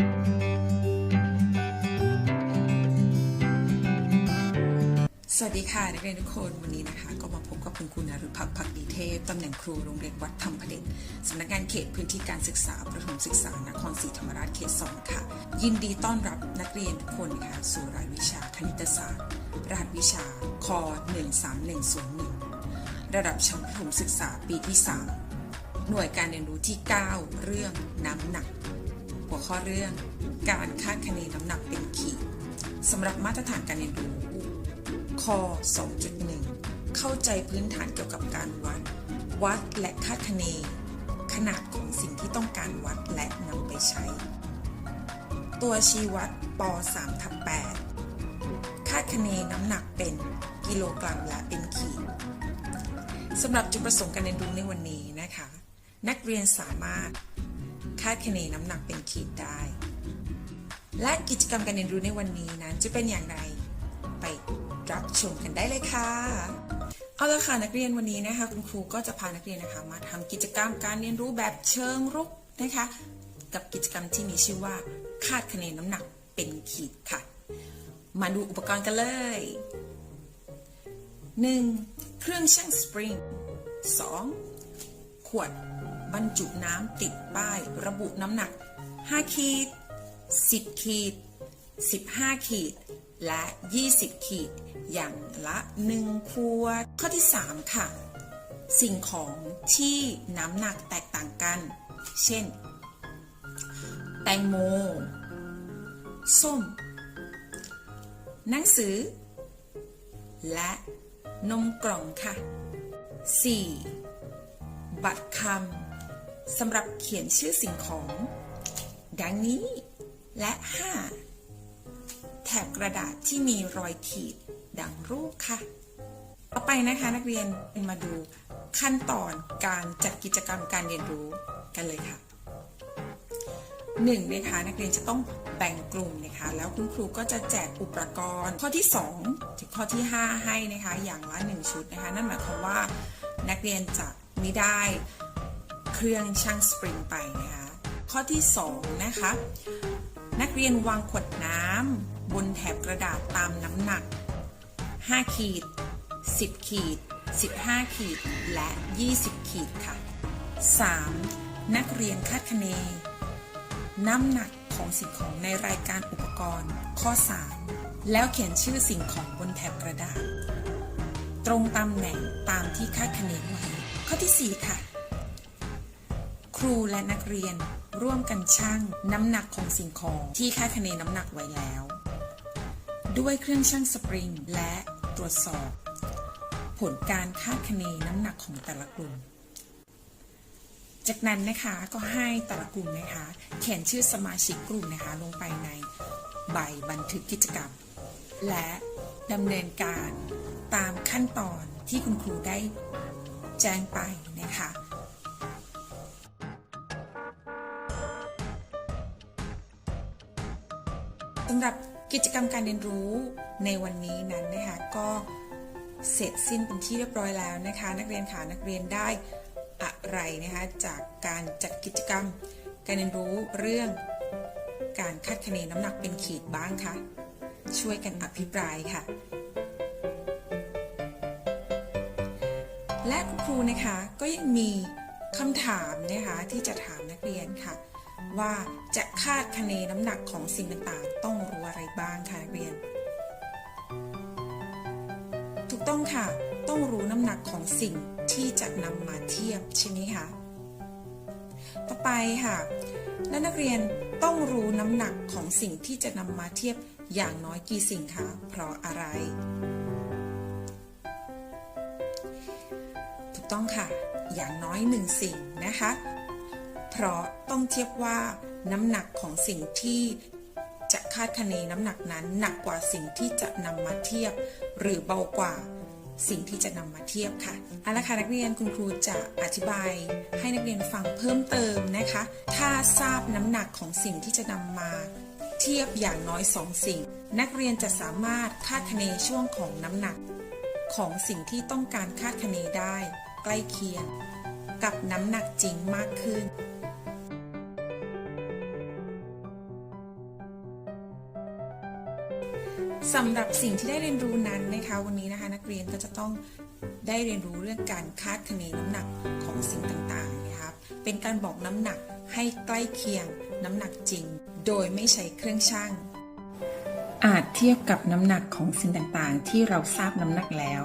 สวัสดีค่ะนักเรียนทุกคนวันนี้นะคะ ก็มาพบกับคุณครูนรุพักพักดีเทพตำแหน่งครูโรงเรียนวัดธรรมพเดชสำนักงานเขตพื้นที่การศึกษาประถมศึกษานครศรีธรรมราชเขตสองค่ะ ยินดีต้อนรับนักเรียนทุกคนค่ะสู่รายวิชาคณิตศาสตร์ รหัสวิชาค13101 ระดับชั้นประถมศึกษาปีที่ 3 หน่วยการเรียนรู้ที่ 9 เรื่องน้ำหนัก หัวข้อเรื่อง การคาดคะเนน้ำหนักเป็นขีดสำหรับมาตรฐานการเรียนรู้ข้อ2.1 เข้าใจพื้นฐานเกี่ยวกับการวัด วัดและคาดคะเน ขนาดของสิ่งที่ต้องการวัดและนำไปใช้ ตัวชี้วัดป3ทับ8คาดคะเนน้ำหนักเป็นกิโลกรัมและเป็นขีดสำหรับจุดประสงค์การเรียนรู้ในวันนี้นะคะ นักเรียนสามารถาดคะเนน้ำหนักเป็นขีดได้ และกิจกรรมการเรียนรู้ในวันนี้นั้นจะเป็นอย่างไร ไปรับชมกันได้เลยค่ะ เอาละค่ะนักเรียนวันนี้นะคะ คุณครูก็จะพานักเรียนนะคะ มาทำกิจกรรมการเรียนรู้แบบเชิงรุกนะคะ กับกิจกรรมที่มีชื่อว่า คาดคะเนน้ำหนักเป็นขีดค่ะ มาดูอุปกรณ์กันเลย 1. เครื่องชั่งสปริง 2. ขวด บรรจุน้ำติดป้าย ระบุน้ำหนัก 5 ขีด 10 ขีด 15 ขีด และ 20 ขีด อย่างละ 1 ขวด ข้อที่ 3 ค่ะ สิ่งของที่น้ำหนักแตกต่างกัน เช่น แตงโม ส้ม หนังสือ และนมกล่องค่ะ 4. บัตรคำ สำหรับเขียนชื่อสิ่งของ ดังนี้ และ 5. แถบกระดาษที่มีรอยขีดดังรูปค่ะ ต่อไปนะคะนักเรียนมาดูขั้นตอนการจัดกิจกรรมการเรียนรู้กันเลยค่ะหนึ่งนะคะนักเรียนจะต้องแบ่งกลุ่มนะคะ แล้วคุณครูก็จะแจกอุปกรณ์ ข้อที่ 2 ถึงข้อที่ 5 ให้นะคะ อย่างละ 1 ชุดนะคะ นั่นหมายความว่านักเรียนจะไม่ได้ เครื่องช่างสปริงไปนะคะข้อที่ 2 นะคะ นักเรียนวางขวดน้ำบนแถบกระดาษตามน้ำหนัก 5 ขีด 10 ขีด 15 ขีด และ 20 ขีดค่ะ 3. นักเรียนคาดคะเน น้ำหนักของสิ่งของในรายการอุปกรณ์ ข้อ 3 แล้วเขียนชื่อสิ่งของบนแถบกระดาษ ตรงตำแหน่งตามที่คาดคะเนไว้ข้อที่ 4 ค่ะ ครูและนักเรียนร่วมกันชั่งน้ำหนักของสิ่งของที่คาดคะเนน้ำหนักไว้แล้ว ด้วยเครื่องชั่งสปริง และตรวจสอบ ผลการคาดคะเนน้ำหนักของแต่ละกลุ่ม จากนั้นนะคะก็ให้แต่ละกลุ่มนะคะ เขียนชื่อสมาชิกกลุ่มนะคะลงไปในใบบันทึกกิจกรรม และดำเนินการตามขั้นตอนที่คุณครูได้แจ้งไปนะคะ สำหรับกิจกรรมการเรียนรู้ในวันนี้นั้นนะคะก็เสร็จสิ้นเป็นที่เรียบร้อยแล้วนะคะ นักเรียนค่ะนักเรียนได้อะไรนะคะจากการจัดกิจกรรม การเรียนรู้เรื่องการคาดคะเนน้ำหนักเป็นขีดบ้างคะช่วยกันอภิปรายค่ะ และคุณครูนะคะก็ยังมีคำถามนะคะที่จะถามนักเรียนค่ะ ว่าจะคาดคะเนน้ำหนักของสิ่งต่างๆ ต้องรู้อะไรบ้างคะนักเรียน ถูกต้องค่ะ ต้องรู้น้ำหนักของสิ่งที่จะนำมาเทียบใช่ไหมคะต่อไปค่ะ และนักเรียนต้องรู้น้ำหนักของสิ่งที่จะนำมาเทียบอย่างน้อยกี่สิ่งคะเพราะอะไร ถูกต้องค่ะ อย่างน้อยหนึ่งสิ่งนะคะ เพราะต้องเทียบว่าน้ำหนักของสิ่งที่จะคาดคะเนน้ำหนักนั้นหนักกว่าสิ่งที่จะนำมาเทียบ หรือเบากว่าสิ่งที่จะนำมาเทียบค่ะเอาละค่ะนักเรียนคุณครูจะอธิบายให้นักเรียนฟังเพิ่มเติมนะคะ ถ้าทราบน้ำหนักของสิ่งที่จะนำมาเทียบอย่างน้อยสองสิ่ง นักเรียนจะสามารถคาดคะเนช่วงของน้ำหนัก ของสิ่งที่ต้องการคาดคะเนได้ ใกล้เคียง กับน้ำหนักจริงมากขึ้น สำหรับสิ่งที่ได้เรียนรู้นั้นนะคะวันนี้นะคะ นักเรียนก็จะต้องได้เรียนรู้เรื่องการคาดคะเนน้ำหนักของสิ่งต่างๆนะครับ เป็นการบอกน้ำหนักให้ใกล้เคียงน้ำหนักจริง โดยไม่ใช้เครื่องชั่ง อาจเทียบกับน้ำหนักของสิ่งต่างๆ ที่เราทราบน้ำหนักแล้ว